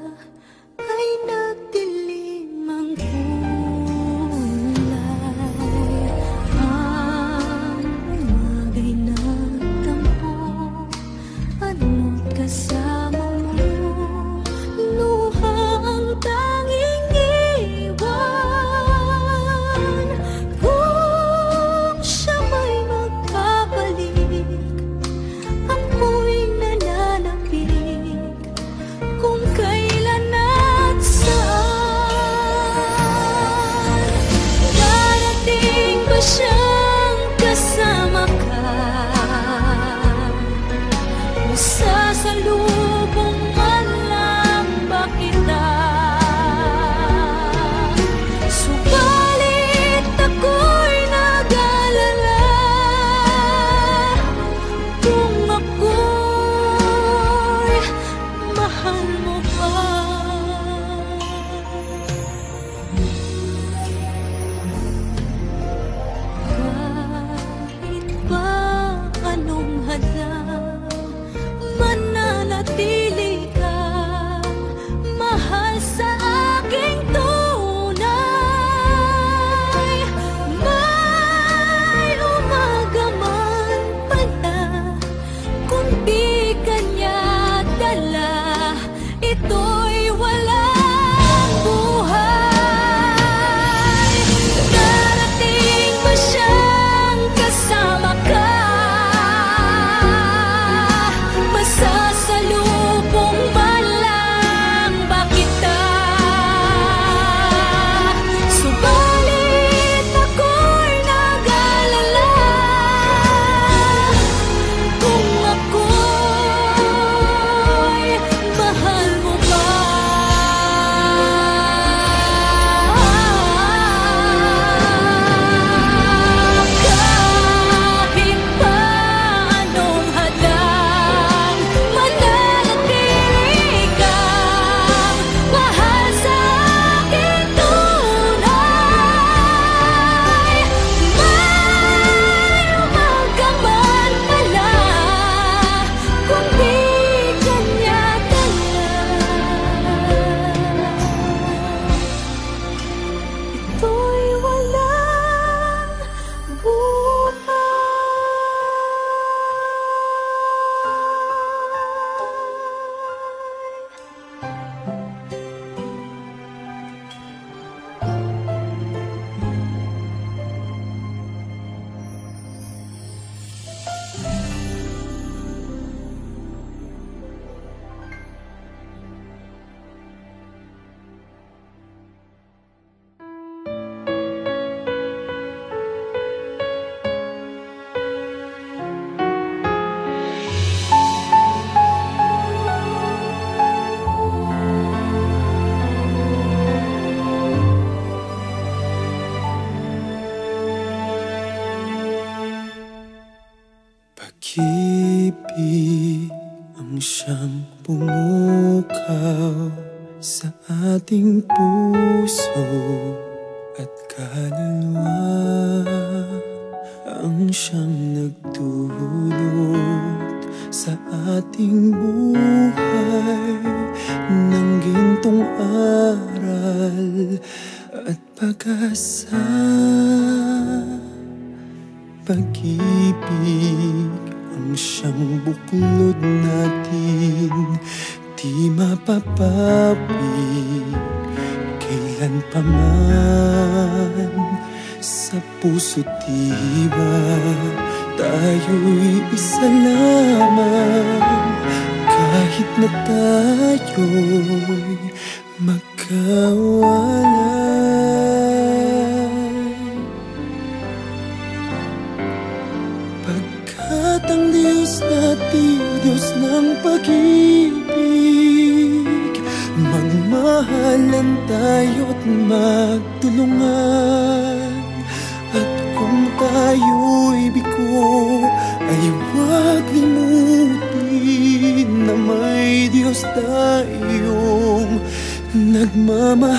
啊。Puso at kaluluwa ang siyang nagdulot sa ating buhay ng gintong aral at pag-asa. Pag-ibig ang siyang buklod natin Di mapapawi kailan pa man Sa puso't diwa tayo'y isa lamang. Kahit na tayo'y magkawalay Pagkat ang Diyos natin, Diyos ng pag-ibig Magmahalan tayo't magtulungan? At kung tayo'y biko, ay huwag limutin Na may Diyos tayong nagmamahal.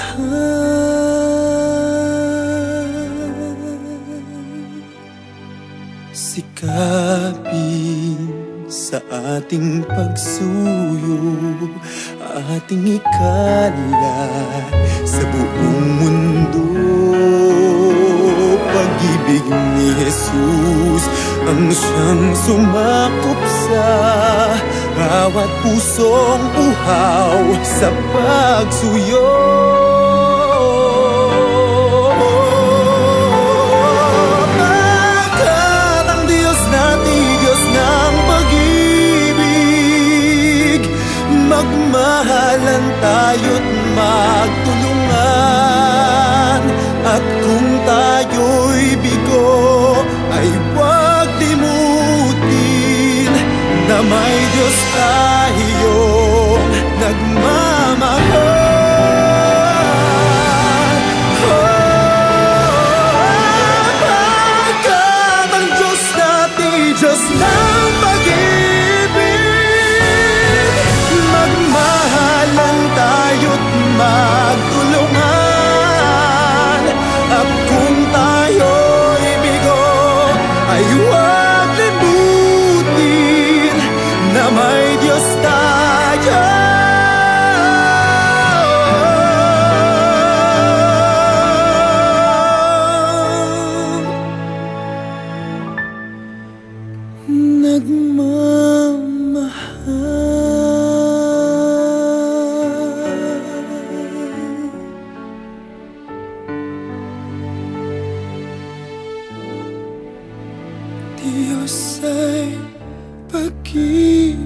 Sikapin sa ating pagsuyo ating ikalat sa buong mundo. Pag-ibig ni Jesus ang siyang sumakop sa bawat pusong uhaw sa pagsuyo Diyos ay pag-ibig